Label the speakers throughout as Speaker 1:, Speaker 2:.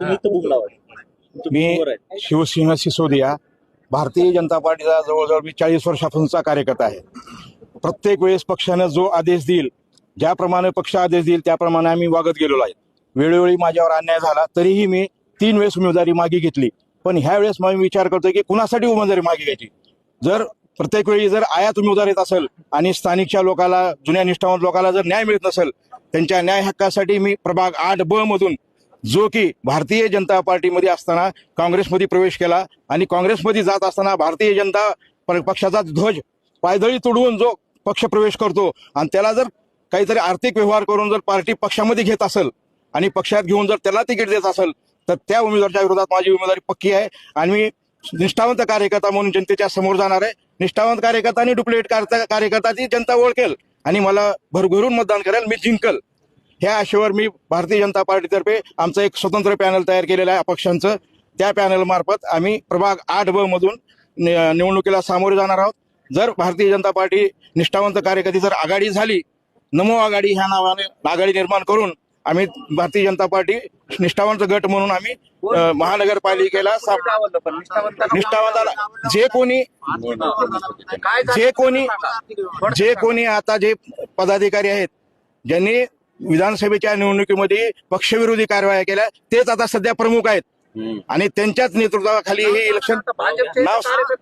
Speaker 1: तुम्ही इथं बुक लावा. तुमचं
Speaker 2: मी. शिवसेना सिसोदिया भारतीय जनता पार्टीचा जवळजवळ मी चाळीस वर्षापासूनचा कार्यकर्ता आहे. प्रत्येक वेळेस पक्षानं जो आदेश देईल ज्याप्रमाणे पक्ष आदेश देईल त्याप्रमाणे आम्ही वागत गेलेलो आहे. वेळोवेळी माझ्यावर अन्याय झाला तरीही मी तीन वेळेस उमेदवारी मागे घेतली. पण ह्या वेळेस मी विचार करतोय की कुणासाठी उमेदवारी मागे घ्यायची? जर प्रत्येक वेळी जर आयात उमेदवार येत असेल आणि स्थानिकच्या लोकाला जुन्या निष्ठावंत लोकांना जर न्याय मिळत नसेल त्यांच्या न्याय हक्कासाठी मी प्रभाग आठ ब मधून जो की भारतीय जनता पार्टीमध्ये असताना काँग्रेसमध्ये प्रवेश केला आणि काँग्रेसमध्ये जात असताना भारतीय जनता प- पक्षाचा ध्वज पायदळी तुडवून जो पक्ष प्रवेश करतो आणि त्याला जर काहीतरी आर्थिक व्यवहार करून जर पार्टी पक्षामध्ये घेत असेल आणि पक्षात घेऊन जर त्याला तिकीट देत असेल तर त्या उमेदवाराच्या विरोधात माझी उमेदवारी पक्की आहे. आणि मी निष्ठावंत कार्यकर्ता म्हणून जनतेच्या समोर जाणार आहे. निष्ठावंत कार्यकर्ता आणि डुप्लिकेट कार्यकर्ता ती जनता ओळखेल आणि मला भरभरून मतदान करेल मी जिंकल. ह्या आशेवर मी भारतीय जनता पार्टीतर्फे आमचं एक स्वतंत्र पॅनल तयार केलेलं आहे अपक्षांचं. त्या पॅनलमार्फत आम्ही प्रभाग आठ ब मधून निवडणुकीला सामोरे जाणार आहोत. जर भारतीय जनता पार्टी निष्ठावंत कार्यकर्ती जर आघाडी झाली नमो आघाडी ह्या नावाने आघाडी निर्माण करून आम्ही भारतीय जनता पार्टी निष्ठावंत गट म्हणून आम्ही महानगरपालिकेला निष्ठावंताला जे कोणी जे कोणी जे कोणी आता जे पदाधिकारी आहेत ज्यांनी विधानसभेच्या निवडणुकीमध्ये पक्षविरोधी कारवाया केल्या. तेच आता सध्या प्रमुख आहेत. आणि त्यांच्याच नेतृत्वाखाली हे इलेक्शन नाव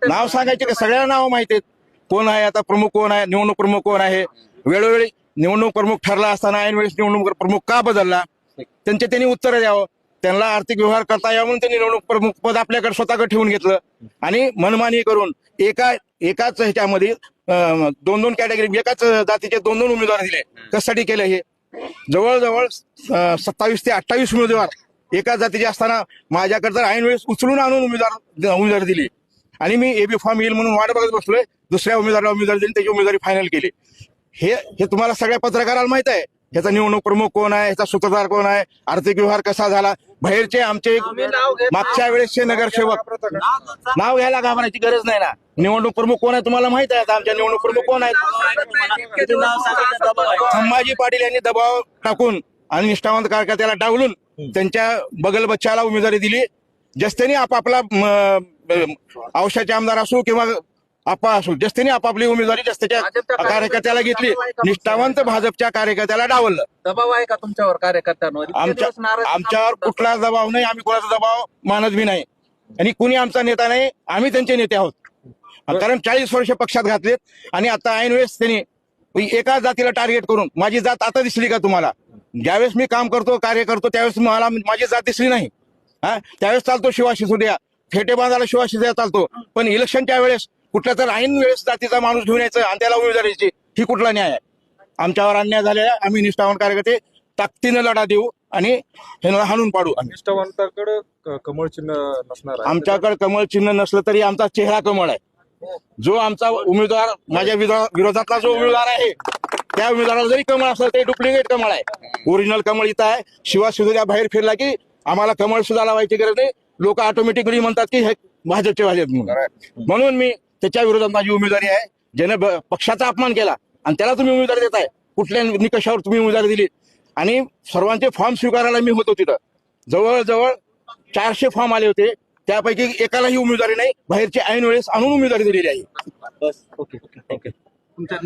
Speaker 2: नाव सांगायचे का? सगळ्यांना नाव माहिती आहेत. कोण आहे आता प्रमुख कोण आहे? निवडणूक प्रमुख कोण आहे? वेळोवेळी निवडणूक प्रमुख ठरला असताना ऐन वेळेस निवडणूक प्रमुख का बदलला? त्यांचे त्यांनी उत्तर द्यावं. त्यांना आर्थिक व्यवहार करता यावं म्हणून त्यांनी निवडणूक प्रमुख पद आपल्याकडे स्वतःकडे ठेवून घेतलं. आणि मनमानी करून एका एकाच ह्याच्यामध्ये दोन दोन कॅटेगरी एकाच जातीचे दोन दोन उमेदवार दिले. कशासाठी केलं हे? जवळजवळ सत्तावीस ते अठ्ठावीस उमेदवार एका जातीचे असताना माझ्याकडे तर ऐन वेळेस उचलून आणून उमेदवार उमेदवार दिली आणि मी एबी फॉर्म येईल म्हणून वाट बघत बसलोय दुसऱ्या उमेदवाराला उमेदवारी दिली त्याची उमेदवारी फायनल केली. हे हे तुम्हाला सगळ्या पत्रकाराला माहीत आहे ह्याचा निवडणूक प्रमुख कोण आहे ह्याचा सूत्रधार कोण आहे आर्थिक व्यवहार कसा झाला बाहेरचे आमचे मागच्या वेळेसचे नगरसेवक. नाव घ्यायला घाबरायची गरज नाही ना. निवडणूक प्रमुख कोण आहे तुम्हाला माहीत आहे आमच्या निवडणूक प्रमुख कोण आहेत. संभाजी पाटील यांनी दबाव टाकून आणि निष्ठावंत कार्यकर्त्याला डावलून त्यांच्या बगल बच्चाला उमेदवारी दिली. जस्तेने आपापला औषधाचे आमदार असो किंवा आपा जस्तेने आपापली उमेदवारी जस्तेच्या कार्यकर्त्याला घेतली. निष्ठावंत भाजपच्या कार्यकर्त्याला डावललं.
Speaker 3: दबाव आहे का तुमच्यावर कार्यकर्त्यांवर?
Speaker 2: आमच्या आमच्यावर कुठला दबाव नाही आम्ही कोणाचा दबाव मानत बी नाही. आणि कुणी आमचा नेता नाही आम्ही त्यांचे नेते आहोत. कारण चाळीस वर्ष पक्षात घातलेत आणि आता ऐन वेळेस त्यांनी एका जातीला टार्गेट करून माझी जात आता दिसली का तुम्हाला? ज्यावेळेस मी काम करतो कार्य करतो त्यावेळेस मला माझी जात दिसली नाही. हा? त्यावेळेस चालतो शिवाशी द्या. फेटे बांधायला शिवाशी चालतो. पण इलेक्शनच्या वेळेस कुठल्या तर ऐन वेळेस जातीचा माणूस घेऊन यायचं आणि त्याला उमेदवारीची. ही कुठला न्याय आहे? आमच्यावर अन्याय झालेला आहे. आम्ही निष्ठावान कार्यकर्ते ताकदीनं लढा देऊ आणि ह्यांना हाणून पाडू
Speaker 4: निष्ठावंताकडे कमळ चिन्ह नसणार आहे.
Speaker 2: आमच्याकडे कमळ चिन्ह नसलं तरी आमचा चेहरा कमळ आहे. जो आमचा उमेदवार माझ्या विरो- विरोधातला जो उमेदवार आहे त्या उमेदवाराला जरी कमळ असलं तरी डुप्लिकेट कमळ आहे. ओरिजिनल कमळ इथं आहे. शिवा सुद्धा बाहेर फिरला की आम्हाला कमळ सुद्धा लावायची गरज नाही. लोक ऑटोमॅटिकली म्हणतात की हे भाजपचे भाजप म्हणून. म्हणून मी त्याच्या विरोधात माझी उमेदवारी आहे. ज्याने पक्षाचा अपमान केला आणि त्याला तुम्ही उमेदवारी देताय. कुठल्या निकषावर तुम्ही उमेदवारी दिली? आणि सर्वांचे फॉर्म स्वीकारायला मी होतो तिथं. जवळजवळ चारशे फॉर्म आले होते. त्यापैकी एकालाही उमेदवारी नाही. बाहेरची ऐन वेळेस आणून उमेदवारी दिलेली आहे.
Speaker 1: बस. ओके. ओके.
Speaker 3: तुमच्या